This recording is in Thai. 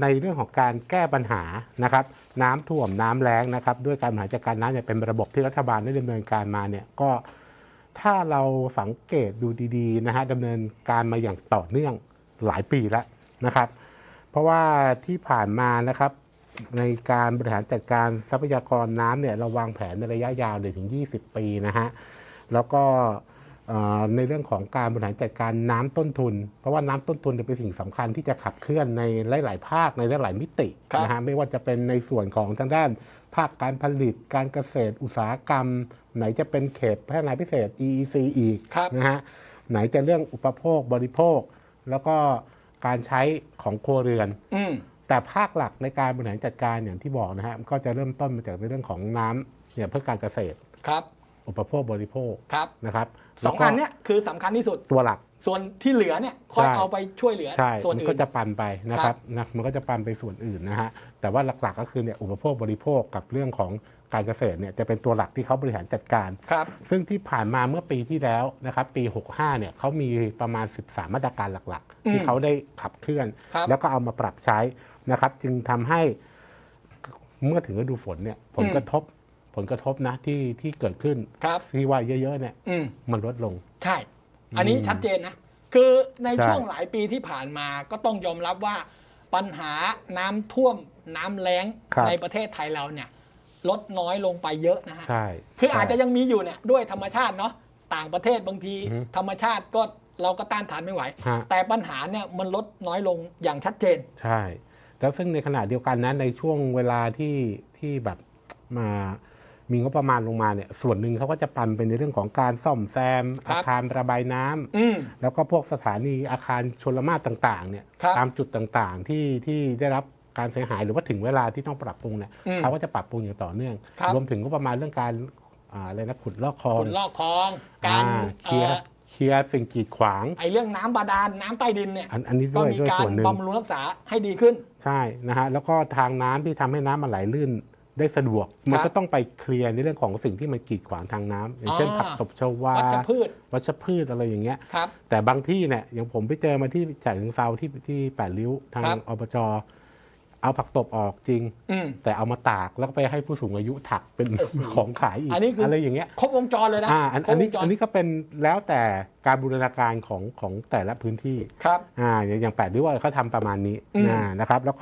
ในเรื่องของการแก้ปัญหานะครับน้ำท่วมน้ำแล้งนะครับด้วยการบริหารจัดการน้ำเนี่ยเป็นระบบที่รัฐบาลได้ดำเนินการมาเนี่ยก็ถ้าเราสังเกตดูดีๆนะฮะดำเนินการมาอย่างต่อเนื่องหลายปีแล้วนะครับ เพราะว่าที่ผ่านมานะครับในการบริหารจัดการทรัพยากรน้ำเนี่ยเราวางแผนในระยะยาวเลยถึง 20 ปีนะฮะแล้วก็ ในเรื่องของการบริหารจัดการน้ำต้นทุน เพราะว่าน้ำต้นทุนเนี่ยเป็นสิ่งสำคัญที่จะขับเคลื่อนในหลาย ๆ ภาคในหลาย ๆ มิติครับนะฮะไม่ว่าจะเป็นในส่วนของทางด้าน ภาคการผลิตการเกษตรอุตสาหกรรม ไหนจะเป็นเขตพัฒนาพิเศษ EEC อีกครับนะฮะไหนจะเรื่องอุปโภคบริโภค แล้วก็การใช้ของครัวเรือนอืมแต่ภาคหลักในการบริหารจัดการอย่างที่บอกนะฮะก็จะเริ่มต้นมาจากในเรื่องของน้ำเนี่ยเพื่อการเกษตรครับ อุปโภคบริโภคครับนะครับ สองแล้วก็อันเนี้ยคือสำคัญที่สุดตัวหลัก ส่วนที่เหลือเนี่ยค่อยใช่เอาไปช่วยเหลือใช่ส่วนมันอื่ก็นจะปันไปนะครับนะมันก็จะปันไปส่วนอื่นนะฮะแต่ว่าหลักๆก็คือเนี่ยอุปโภคบริโภคกับเรื่องของการเกษตรเนี่ยจะเป็นตัวหลักที่เขาบริหารจัดการครับซึ่งที่ผ่านมาเมื่อปีที่แล้วนะครับปี 65เนี่ยเขามีประมาณ 13 มาตรการหลักๆ ที่เขาได้ขับเคลื่อนครับแล้วก็เอามาปรับใช้นะครับ จึงทำให้เมื่อถึงฤดูฝนเนี่ยผลกระทบผ ลกระทบนะที่ที่เกิดขึ้นครับที่ว่าเยอะๆเนี่ยอืมมันลดลง ใช่ อันนี้อืมชัดเจนนะ คือในใช่ ช่วงหลายปีที่ผ่านมาก็ต้องยอมรับว่าปัญหาน้ำท่วมน้ำแล้งครับ ในประเทศไทยเราเนี่ย ลดน้อยลงไปเยอะนะฮะ ใช่คืออาจจะใช่ ยังมีอยู่เนี่ยด้วยธรรมชาติเนาะต่างประเทศบางที อือฮึธรรมชาติก็เราก็ต้านทานไม่ไหว ฮะ แต่ปัญหาเนี่ยมันลดน้อยลงอย่างชัดเจน ใช่ แล้วซึ่งในขณะเดียวกันนะในช่วงเวลาที่ที่แบบมา มีงบประมาณลงมาเนี่ยส่วนหนึ่งเขาก็จะปันเป็นในเรื่องของการซ่อมแซม ครับอาคารระบายน้ำอืมแล้วก็พวกสถานีอาคารชนละมาตต่างๆเนี่ยครับตามจุดต่างๆที่ที่ได้รับการเสียหายหรือว่าถึงเวลาที่ต้องปรับปรุงเนี่ยอืมเขาก็จะปรับปรุงอย่างต่อเนื่อง ครับ รวมถึงก็ประมาณเรื่องการอ่าอะไรนะขุดลอกคลองขุดลอกคลอง การอ่เคลียเอ่ร์อเคลียร์สิ่งกีดขวาง ไอเรื่องน้ำบาดาลน้ำใต้ดินเนี่ย อันอันนี้ก็ด้วยมีด้วยการส่วนหนึ่ง บำรุงรักษาให้ดีขึ้น ใช่นะฮะแล้วก็ทางน้ำที่ทำให้น้ำมันไหลลื่น ได้สะดวก มันก็ต้องไปเคลียร์ในเรื่องของสิ่งที่มันกีดขวางทางน้ำอย่างเช่นอ่าผักตบชวาวัชพืชวัชพืชอะไรอย่างเงี้ยครับแต่บางที่เนี่ยอย่างผมไปเจอมาที่ฉะเชิงเซาที่ที่แปดริ้วทางครับอบจเอาผักตบออกจริงอืมแต่เอามาตากแล้วก็ไปให้ผู้สูงอายุถักเป็นของขายอีกอันนี้คือออะไรอย่างเงี้ยครบวงจรเลยนะอ่าอันครอับนวนี้งจรอันนี้ก็เป็นแล้วแต่การบูรณาการของของแต่ละพื้นที่ครับอ่าอย่างอย่างแปดริ้วเขาทำประมาณนี้อืมอ่านะครับแล้วก็